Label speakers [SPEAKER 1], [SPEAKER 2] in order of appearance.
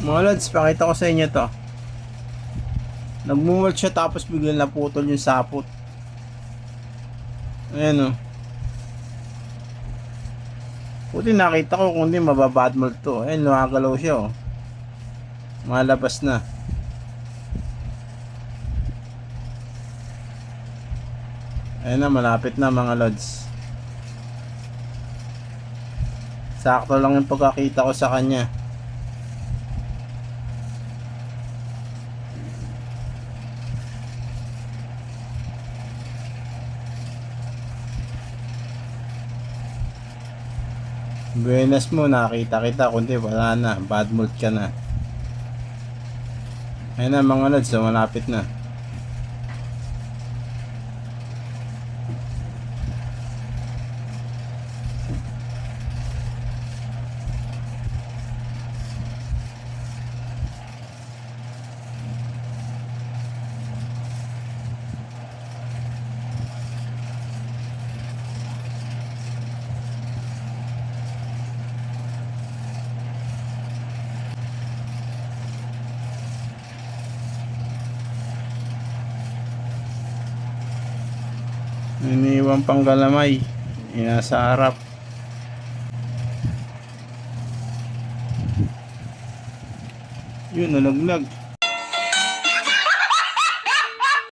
[SPEAKER 1] Mga lods, pakita ko sa inyo to. Nagmumult siya tapos biglang naputol yung sapot. Ayan o. Puti nakita ko kung hindi mababad mold to. Ayan, lumagalaw siya o. Malabas na. Ayan na, malapit na mga lods. Sakto lang yung pagkakita ko sa kanya. Buenas mo, nakita kita, kundi wala na, bad mood ka na. Ayun na mga lods, so malapit na. Iniwan pang galamay. Ina sa harap. Yun, nalaglag.